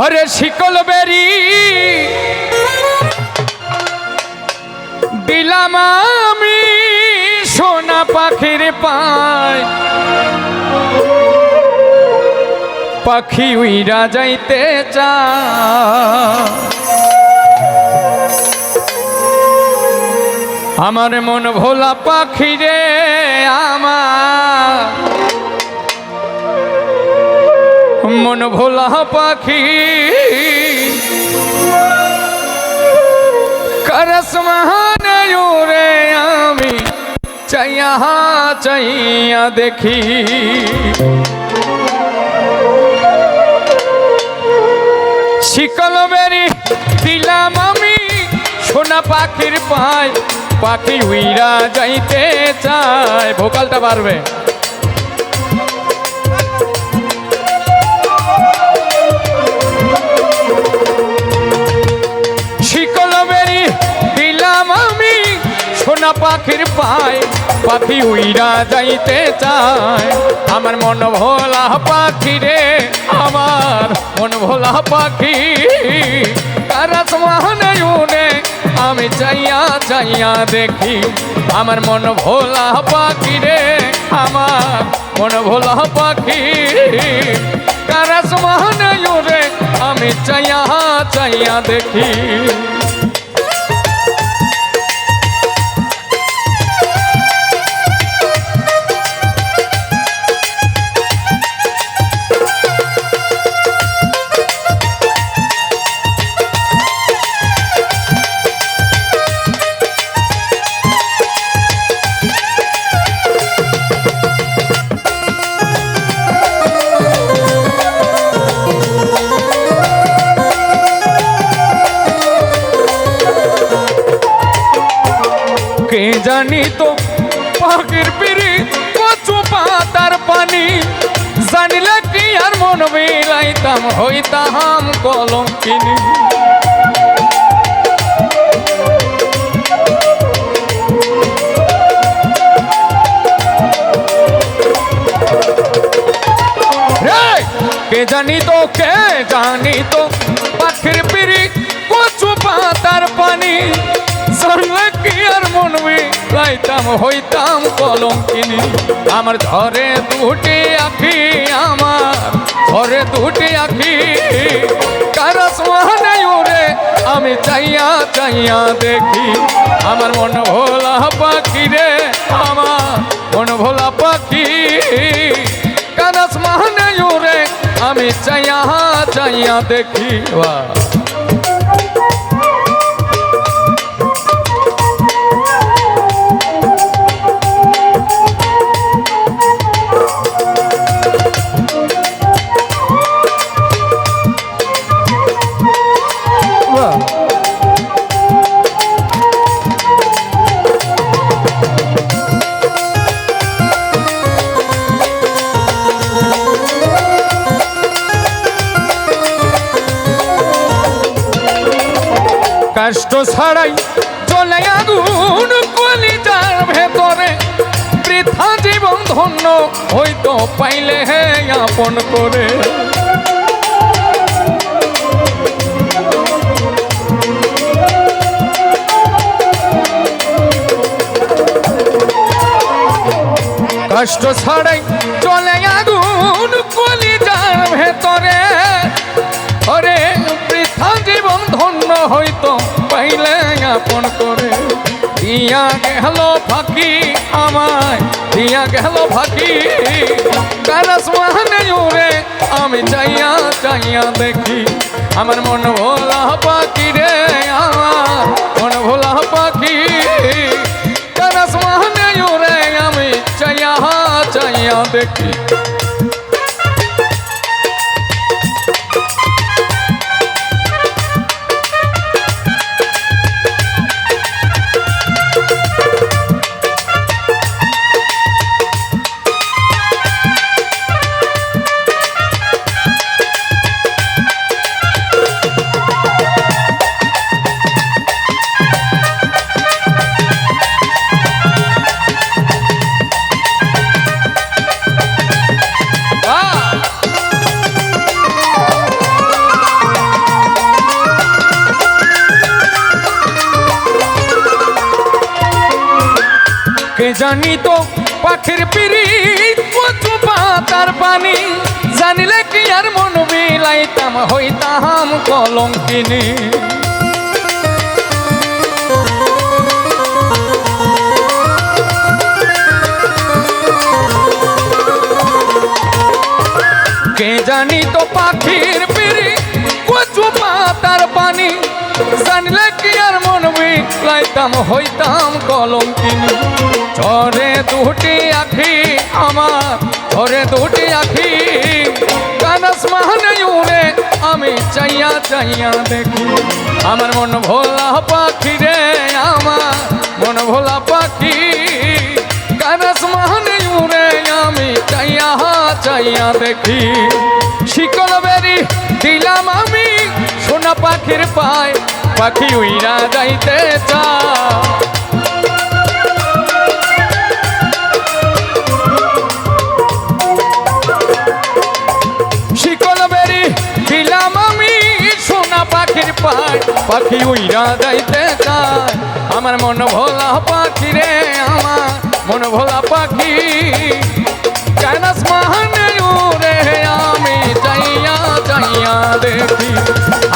হরে শিকল বেরি। দিলাম আমি সোনা পাখির পায়। পাখি উইরা যাইতে চা আমার মন ভোলা পাখি রে আমার। মন ভোলা পাখি। করস মহানয়ুরে আমি চাইয়া চাইয়া দেখি। শিকল বেরি দিলাম আমি, সোনা পাখির পায়, পাখি উইরা যাইতে চায়। ভোকালটা পারবে সোনা পাখির পায়, পাখি উইরা যাইতে চায়। আমার মন ভোলা পাখি রে, আমার মন ভোলা পাখি। উনে, আমি চাইয়া চাইয়া দেখি। আমার মন ভোলা পাখি রে, আমার মন ভোলা পাখি। কারাস মহানে উনে, আমি চাইয়া চাইয়া দেখি। কে জানি তো? পাখির পিড়ি, কচু পাতার পানি। জানিলে কি আর মন বিলাইতাম হইতাম কলম কিনি কে জানি তো, কে জানি তো? লাইতাম হইতাম কলম কিনি আমার ধরে দুটি আখি আমার ধরে দুটি আখি। কারস মহানে উড়ে আমি চাইয়া চাইয়া দেখি। আমার মন ভোলা পাখি রে আমার মন ভোলা পাখি। কারস মহানে উড়ে আমি চাইয়া চাইয়া দেখি বাহ কষ্ট ছাড়াই চলে আগুন কলিজার ভেতরে। বৃথা জীবন ধন্য হয়তো পাইলে হে আপন করে। কষ্ট ছাড়াই চলে হইতো পাইলে আপন করে। দিয়া গেল ফাঁকি আমায়, দিয়া গেল ফাঁকি। কারাস মহানে উড়ে আমি চাইয়া চাইয়া দেখি, আমার মন ভোলা পাখি রে আমার, মন ভোলা পাখি কারাস মহানে উড়ে আমি চাইয়া চাইয়া দেখি জানি তো পাখির পিড়ি কচু পাতার পানি। জানিলে কি আর মন বিলাইতাম হইতাম কলঙ্কিনী। বিলাইতাম হইতাম কলঙ্কিনী। ঝরে দুটি আখি আমার, ঝরে দুটি আখি। কানস মাহনে উড়ে আমি চাইয়া চাইয়া দেখি। আমার মন ভোলা পাখি রে আমার, মন ভোলা পাখি। কানস উড়ে আমি চাইয়া চাইয়া দেখি। শিকল বেরি দিলাম আমি, সোনা পাখির পায় পাখি উইরা যাইতে সোনা পাখির পায়, পাখি উইরা যাইতে চায়। আমার মন ভোলা পাখি রে আমার, মন ভোলা পাখি।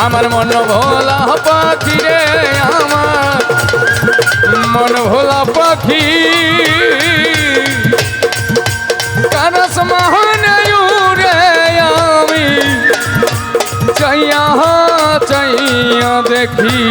আমার মন ভোলা পাখি রে আমার। মন ভোলা পাখি। কানস মহানে রে আমি। চাইয়া চাইয়া দেখি।